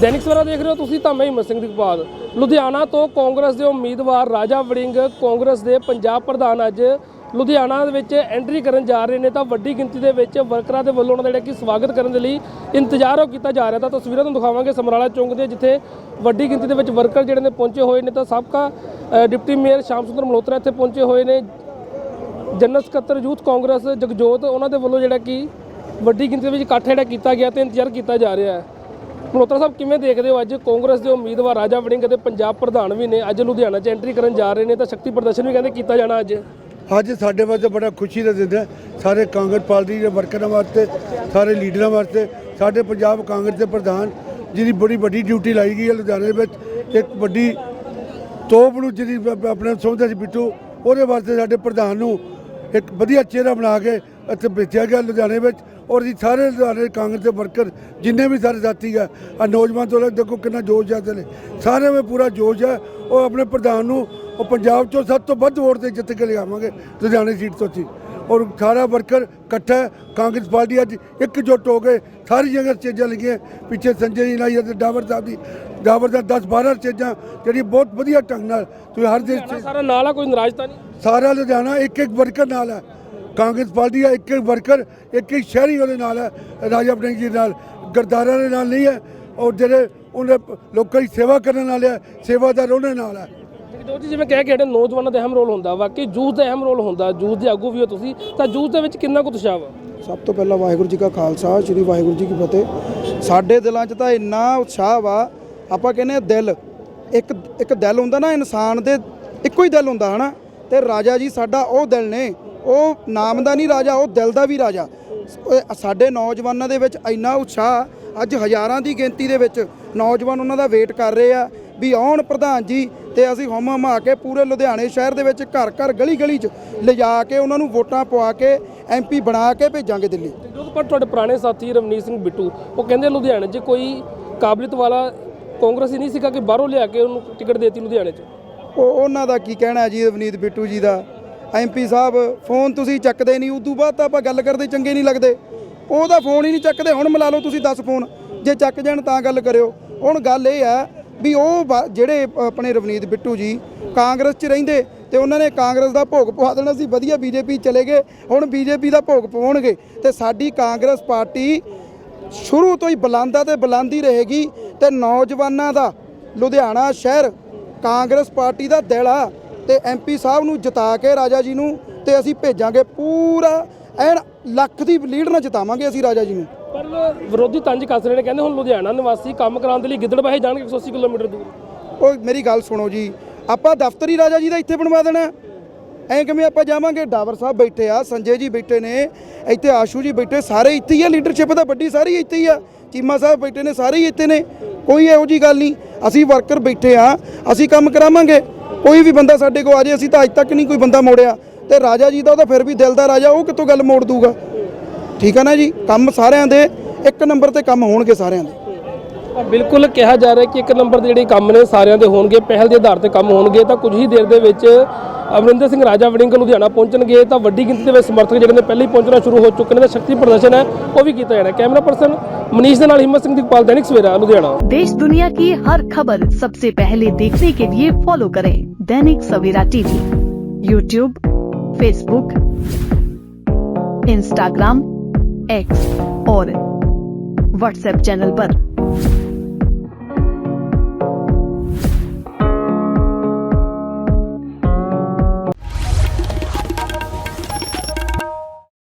ਦੈਨਿਕ ਸਵੇਰਾ ਦੇਖ ਰਹੇ ਹੋ ਤੁਸੀਂ ਤਾਂ ਮੈਂ ਹਿੰਮਤ ਸਿੰਘ ਦਿਗਪਾਲ। ਲੁਧਿਆਣਾ ਤੋਂ ਕਾਂਗਰਸ ਦੇ ਉਮੀਦਵਾਰ ਰਾਜਾ ਵੜਿੰਗ, ਕਾਂਗਰਸ ਦੇ ਪੰਜਾਬ ਪ੍ਰਧਾਨ ਅੱਜ ਲੁਧਿਆਣਾ ਦੇ ਵਿੱਚ ਐਂਟਰੀ ਕਰਨ ਜਾ ਰਹੇ ਨੇ ਤਾਂ ਵੱਡੀ ਗਿਣਤੀ ਦੇ ਵਿੱਚ ਵਰਕਰਾਂ ਦੇ ਵੱਲੋਂ ਉਹਨਾਂ ਦਾ ਜਿਹੜਾ ਕਿ ਸਵਾਗਤ ਕਰਨ ਦੇ ਲਈ ਇੰਤਜ਼ਾਰ ਉਹ ਕੀਤਾ ਜਾ ਰਿਹਾ। ਤਾਂ ਤਸਵੀਰਾਂ ਤੁਹਾਨੂੰ ਦਿਖਾਵਾਂਗੇ ਸਮਰਾਲਾ ਚੌਂਕ ਦੇ ਜਿੱਥੇ ਵੱਡੀ ਗਿਣਤੀ ਦੇ ਵਿੱਚ ਵਰਕਰ ਜਿਹੜੇ ਨੇ ਪਹੁੰਚੇ ਹੋਏ ਨੇ ਤਾਂ ਸਾਬਕਾ ਡਿਪਟੀ ਮੇਅਰ ਸ਼ਾਮ ਸੁੰਦਰ ਮਲਹੋਤਰਾ ਇੱਥੇ ਪਹੁੰਚੇ ਹੋਏ ਨੇ। ਜਨਰਲ ਸਕੱਤਰ ਯੂਥ ਕਾਂਗਰਸ ਜਗਜੋਤ, ਉਹਨਾਂ ਦੇ ਵੱਲੋਂ ਜਿਹੜਾ ਕਿ ਵੱਡੀ ਗਿਣਤੀ ਦੇ ਵਿੱਚ ਇਕੱਠ ਜਿਹੜਾ ਕੀਤਾ ਗਿਆ ਤੇ ਇੰਤਜ਼ਾਰ ਕੀਤਾ ਜਾ ਰਿਹਾ ਹੈ। ਮਲਹੋਤਰਾ ਸਾਹਿਬ, ਕਿਵੇਂ ਦੇਖਦੇ ਹੋ ਅੱਜ ਕਾਂਗਰਸ ਦੇ ਉਮੀਦਵਾਰ ਰਾਜਾ ਵੜਿੰਗ ਅਤੇ ਪੰਜਾਬ ਪ੍ਰਧਾਨ ਵੀ ਨੇ ਅੱਜ ਲੁਧਿਆਣਾ 'ਚ ਐਂਟਰੀ ਕਰਨ ਜਾ ਰਹੇ ਨੇ, ਤਾਂ ਸ਼ਕਤੀ ਪ੍ਰਦਰਸ਼ਨ ਵੀ ਕਹਿੰਦੇ ਕੀਤਾ ਜਾਣਾ ਅੱਜ? ਅੱਜ ਸਾਡੇ ਵਾਸਤੇ ਬੜਾ ਖੁਸ਼ੀ ਦਾ ਦਿਨ ਹੈ। ਸਾਰੇ ਕਾਂਗਰਸ ਪਾਰਟੀ ਦੇ ਵਰਕਰਾਂ ਵਾਸਤੇ, ਸਾਰੇ ਲੀਡਰਾਂ ਵਾਸਤੇ, ਸਾਡੇ ਪੰਜਾਬ ਕਾਂਗਰਸ ਦੇ ਪ੍ਰਧਾਨ ਜਿਹਦੀ ਬੜੀ ਵੱਡੀ ਡਿਊਟੀ ਲਾਈ ਗਈ ਹੈ ਲੁਧਿਆਣੇ ਵਿੱਚ, ਇੱਕ ਵੱਡੀ ਤੋਪ ਨੂੰ ਜਿਹਦੀ ਬ- ਆਪਣੇ ਸਮਝਦਾ ਸੀ ਬਿੱਟੂ, ਉਹਦੇ ਵਾਸਤੇ ਸਾਡੇ ਪ੍ਰਧਾਨ ਨੂੰ ਇੱਕ ਵਧੀਆ ਚਿਹਰਾ ਬਣਾ ਕੇ ਇੱਥੇ ਭੇਜਿਆ ਗਿਆ ਲੁਧਿਆਣੇ ਵਿੱਚ। ਔਰ ਜੀ ਸਾਰੇ ਲੁਧਿਆਣੇ ਕਾਂਗਰਸ ਦੇ ਵਰਕਰ ਜਿੰਨੇ ਵੀ ਸਾਰੇ ਸਾਥੀ ਆ ਆ ਨੌਜਵਾਨ ਤੋਂ ਲੈ ਦੇਖੋ ਕਿੰਨਾ ਜੋਸ਼ ਹੈ ਨੇ। ਸਾਰੇ ਵਿੱਚ ਪੂਰਾ ਜੋਸ਼ ਹੈ ਉਹ ਆਪਣੇ ਪ੍ਰਧਾਨ ਨੂੰ ਉਹ ਪੰਜਾਬ ਚੋਂ ਸਭ ਤੋਂ ਵੱਧ ਵੋਟ ਤੇ ਜਿੱਤ ਕੇ ਲਿਆਵਾਂਗੇ ਲੁਧਿਆਣੇ ਸੀਟ ਤੋਂ ਸੀ ਔਰ ਸਾਰਾ ਵਰਕਰ ਇਕੱਠਾ। ਕਾਂਗਰਸ ਪਾਰਟੀ ਅੱਜ ਇਕਜੁੱਟ ਹੋ ਗਏ ਸਾਰੀ ਜਗ੍ਹਾ ਸਟੇਜਾਂ ਲੱਗੀਆਂ ਪਿੱਛੇ ਸੰਜੇ ਜੀ ਲਾਈ ਅਤੇ ਡਾਵਰ ਸਾਹਿਬ ਦੀ ਡਾਵਰ ਦਾ 10 12 ਸਟੇਜਾਂ ਜਿਹੜੀ ਬਹੁਤ ਵਧੀਆ ਢੰਗ ਨਾਲ ਤੁਸੀਂ ਹਰ ਦੇ ਸਾਰਾ ਨਾਲ ਆ ਕੋਈ ਨਾਰਾਜ਼ ਤਾਂ ਨਹੀਂ? ਸਾਰਾ ਲੁਧਿਆਣਾ ਇੱਕ ਇੱਕ ਵਰਕਰ ਨਾਲ ਹੈ ਕਾਂਗਰਸ ਪਾਰਟੀ ਦਾ ਇੱਕ ਇੱਕ ਵਰਕਰ ਇੱਕ ਇੱਕ ਸ਼ਹਿਰੀ ਉਹਦੇ ਨਾਲ ਹੈ ਰਾਜਾ ਵੜਿੰਗ ਜੀ ਨਾਲ ਗਰਦਾਰਾਂ ਦੇ ਨਾਲ ਨਹੀਂ ਹੈ ਔਰ ਜਿਹੜੇ ਉਹਨੇ ਲੋਕਾਂ ਦੀ ਸੇਵਾ ਕਰਨ ਵਾਲੇ ਹੈ ਸੇਵਾਦਾਰ ਉਹਦੇ ਨਾਲ ਹੈ। ਜਗਜੋਤ ਜੀ ਜਿਵੇਂ ਕਹਿ ਕੇ ਹਟੇ ਨੌਜਵਾਨਾਂ ਦਾ ਅਹਿਮ ਰੋਲ ਹੁੰਦਾ ਵਾਕਈ ਯੂਥ ਦਾ ਅਹਿਮ ਰੋਲ ਹੁੰਦਾ ਯੂਥ ਦੇ ਆਗੂ ਵੀ ਹੋ ਤੁਸੀਂ ਤਾਂ ਯੂਥ ਦੇ ਵਿੱਚ ਕਿੰਨਾ ਕੁ ਉਤਸ਼ਾਹ ਵਾ? ਸਭ ਤੋਂ ਪਹਿਲਾਂ ਵਾਹਿਗੁਰੂ ਜੀ ਕਾ ਖਾਲਸਾ ਸ੍ਰੀ ਵਾਹਿਗੁਰੂ ਜੀ ਕੀ ਫਤਿਹ। ਸਾਡੇ ਦਿਲਾਂ 'ਚ ਤਾਂ ਇੰਨਾ ਉਤਸ਼ਾਹ ਵਾ ਆਪਾਂ ਕਹਿੰਦੇ ਆ ਦਿਲ ਇੱਕ ਇੱਕ ਦਿਲ ਹੁੰਦਾ ਨਾ ਇਨਸਾਨ ਦੇ ਇੱਕੋ ਹੀ ਦਿਲ ਹੁੰਦਾ ਹਨਾ? ਤੇ ਰਾਜਾ ਜੀ ਸਾਡਾ ਉਹ ਦਿਲ ਨੇ ਉਹ ਨਾਮ ਦਾ ਨਹੀਂ ਰਾਜਾ ਉਹ ਦਿਲ ਦਾ ਵੀ ਰਾਜਾ। ਸਾਡੇ ਨੌਜਵਾਨਾਂ ਦੇ ਵਿੱਚ ਇੰਨਾ ਉਤਸ਼ਾਹ ਅੱਜ ਹਜ਼ਾਰਾਂ ਦੀ ਗਿਣਤੀ ਦੇ ਵਿੱਚ ਨੌਜਵਾਨ ਉਹਨਾਂ ਦਾ ਵੇਟ ਕਰ ਰਹੇ ਆ ਵੀ ਆਉਣ ਪ੍ਰਧਾਨ ਜੀ ਤੇ ਅਸੀਂ ਹਮ ਹਮਾ ਕੇ ਪੂਰੇ ਲੁਧਿਆਣੇ ਸ਼ਹਿਰ ਦੇ ਵਿੱਚ ਘਰ ਘਰ ਗਲੀ ਗਲੀ 'ਚ ਲਿਜਾ ਕੇ ਉਹਨਾਂ ਨੂੰ ਵੋਟਾਂ ਪਵਾ ਕੇ ਐਮਪੀ ਬਣਾ ਕੇ ਭੇਜਾਂਗੇ ਦਿੱਲੀ। ਪਰ ਤੁਹਾਡੇ ਪੁਰਾਣੇ ਸਾਥੀ ਰਵਨੀਤ ਸਿੰਘ ਬਿੱਟੂ ਉਹ ਕਹਿੰਦੇ ਲੁਧਿਆਣੇ 'ਚ ਕੋਈ ਕਾਬਲੀਅਤ ਵਾਲਾ ਕਾਂਗਰਸੀ ਨਹੀਂ ਸੀਗਾ ਕਿ ਬਾਹਰੋਂ ਲਿਆ ਕੇ ਉਹਨੂੰ ਟਿਕਟ ਦੇਤੀ ਲੁਧਿਆਣੇ 'ਚ? ਉਹ ਉਹਨਾਂ ਦਾ ਕੀ ਕਹਿਣਾ ਹੈ ਜੀ ਰਵਨੀਤ ਬਿੱਟੂ ਜੀ ਦਾ? ਐਮਪੀ ਸਾਹਿਬ, ਫੋਨ ਤੁਸੀਂ ਚੱਕਦੇ ਨਹੀਂ, ਉਦੋਂ ਬਾਅਦ ਤਾਂ ਆਪਾਂ ਗੱਲ ਕਰਦੇ, ਚੰਗੇ ਨਹੀਂ ਲੱਗਦੇ। ਉਹਦਾ ਫੋਨ ਹੀ ਨਹੀਂ ਚੱਕਦੇ, ਹੁਣ ਮਿਲਾ ਲਓ ਤੁਸੀਂ 10 ਫੋਨ। ਜੇ ਚੱਕ ਜਾਣ ਤਾਂ ਗੱਲ ਕਰਿਓ। ਹੁਣ ਗੱਲ ਇਹ ਹੈ ਵੀ ਉਹ ਵਾ- ਜਿਹੜੇ ਆਪਣੇ ਰਵਨੀਤ ਬਿੱਟੂ ਜੀ ਕਾਂਗਰਸ 'ਚ ਰਹਿੰਦੇ ਤੇ ਉਹਨਾਂ ਨੇ ਕਾਂਗਰਸ ਦਾ ਭੋਗ ਪਵਾ ਦੇਣਾ ਸੀ, ਵਧੀਆ ਬੀਜੇਪੀ ਚਲੇ ਗਏ, ਹੁਣ ਬੀਜੇਪੀ ਦਾ ਭੋਗ ਪਵਾਉਣਗੇ। ਤੇ ਸਾਡੀ ਕਾਂਗਰਸ ਪਾਰਟੀ ਸ਼ੁਰੂ ਤੋਂ ਹੀ ਬੁਲੰਦਾ ਤੇ ਬੁਲੰਦੀ ਰਹੇਗੀ। ਤੇ ਨੌਜਵਾਨਾਂ ਦਾ ਲੁਧਿਆਣਾ ਸ਼ਹਿਰ ਕਾਂਗਰਸ ਪਾਰਟੀ ਦਾ ਦਿਲ ਆ। ਤੇ ਐਮਪੀ ਸਾਹਿਬ ਨੂੰ ਜਿਤਾ ਕੇ ਰਾਜਾ ਜੀ ਨੂੰ ਤੇ ਅਸੀਂ ਭੇਜਾਂਗੇ ਪੂਰਾ ਐਨ ਲੱਖ ਦੀ ਲੀਡ ਨਾਲ ਜਿਤਾਵਾਂਗੇ ਅਸੀਂ ਰਾਜਾ ਜੀ ਨੂੰ। ਪਰ ਵਿਰੋਧੀ ਤੰਜ ਕੱਸ ਰਹੇ ਨੇ ਕਹਿੰਦੇ ਹੁਣ ਲੁਧਿਆਣਾ ਨਿਵਾਸੀ ਕੰਮ ਕਰਾਉਣ ਦੇ ਲਈ ਗਿੱਦੜਬਾਹੇ ਜਾਣਗੇ 180 ਕਿਲੋਮੀਟਰ ਦੂਰ। ਉਹ ਮੇਰੀ ਗੱਲ ਸੁਣੋ ਜੀ ਆਪਾਂ ਦਫ਼ਤਰੀ ਰਾਜਾ ਜੀ ਦਾ ਇੱਥੇ ਬਣਵਾ ਦੇਣਾ। ਐਂ ਕਿਵੇਂ ਆਪਾਂ ਜਾਵਾਂਗੇ? ਡਾਵਰ ਸਾਹਿਬ ਬੈਠੇ ਆ ਸੰਜੇ ਜੀ ਬੈਠੇ ਨੇ ਇੱਥੇ ਆਸ਼ੂ ਜੀ ਬੈਠੇ ਸਾਰੇ ਇੱਥੇ ਹੀ ਆ ਲੀਡਰਸ਼ਿਪ ਦਾ ਵੱਡੀ ਸਾਰੀ ਇੱਥੇ ਹੀ ਆ। ਚੀਮਾ ਸਾਹਿਬ ਬੈਠੇ ਨੇ ਸਾਰੇ ਹੀ ਇੱਥੇ ਨੇ ਕੋਈ ਇਹੋ ਜੀ ਗੱਲ ਨਹੀਂ। ਅਸੀਂ ਵਰਕਰ ਬੈਠੇ ਆ, ਅਸੀਂ ਕੰਮ ਕਰਾਵਾਂਗੇ। ਕੋਈ ਵੀ ਬੰਦਾ ਸਾਡੇ ਕੋਲ ਆ ਜੇ, ਅਸੀਂ ਤਾਂ ਅੱਜ ਤੱਕ ਨਹੀਂ ਕੋਈ ਬੰਦਾ ਮੋੜਿਆ। ਤੇ ਰਾਜਾ ਜੀ ਦਾ ਉਹਦਾ ਫਿਰ ਵੀ ਦਿਲ ਦਾ ਰਾਜਾ, ਉਹ ਕਿੱਥੋਂ ਗੱਲ ਮੋੜ ਦੂਗਾ? ਠੀਕ ਆ ਨਾ ਜੀ? ਕੰਮ ਸਾਰਿਆਂ ਦੇ, ਇੱਕ ਨੰਬਰ ਤੇ ਕੰਮ ਹੋਣਗੇ ਸਾਰਿਆਂ ਦੇ। ਬਿਲਕੁਲ ਕਿਹਾ ਜਾ ਰਿਹਾ ਕਿ ਇੱਕ ਨੰਬਰ ਦੇ ਜਿਹੜੇ ਕੰਮ ਨੇ ਸਾਰਿਆਂ ਦੇ ਹੋਣਗੇ ਪਹਿਲ ਦੇ ਆਧਾਰ ਤੇ ਕੰਮ ਹੋਣਗੇ ਤਾਂ ਕੁਝ ਹੀ ਦੇਰ ਦੇ ਵਿੱਚ ਅਮਰਿੰਦਰ ਸਿੰਘ ਰਾਜਾ ਵੜਿੰਗ ਲੁਧਿਆਣਾ ਪਹੁੰਚਣਗੇ ਤਾਂ ਵੱਡੀ ਗਿਣਤੀ ਦੇ ਵਿੱਚ ਸਮਰਥਕ ਜਿਹੜੇ ਨੇ ਪਹਿਲਾਂ ਹੀ ਪਹੁੰਚਣਾ ਸ਼ੁਰੂ ਹੋ ਚੁੱਕੇ ਨੇ ਤਾਂ ਸ਼ਕਤੀ ਪ੍ਰਦਰਸ਼ਨ ਹੈ ਉਹ ਵੀ ਕੀਤਾ ਜਾਣਾ ਕੈਮਰਾ ਪਰਸਨ ਮਨੀਸ਼ ਦੇ ਨਾਲ ਹਿੰਮਤ ਸਿੰਘ ਦੀਪਾਲ ਦੈਨਿਕ ਸਵੇਰਾ ਲੁਧਿਆਣਾ देश दुनिया की हर खबर सबसे पहले देखने के लिए फॉलो करें Dainik Savera TV YouTube Facebook Instagram X और व्हाट्सएप चैनल पर।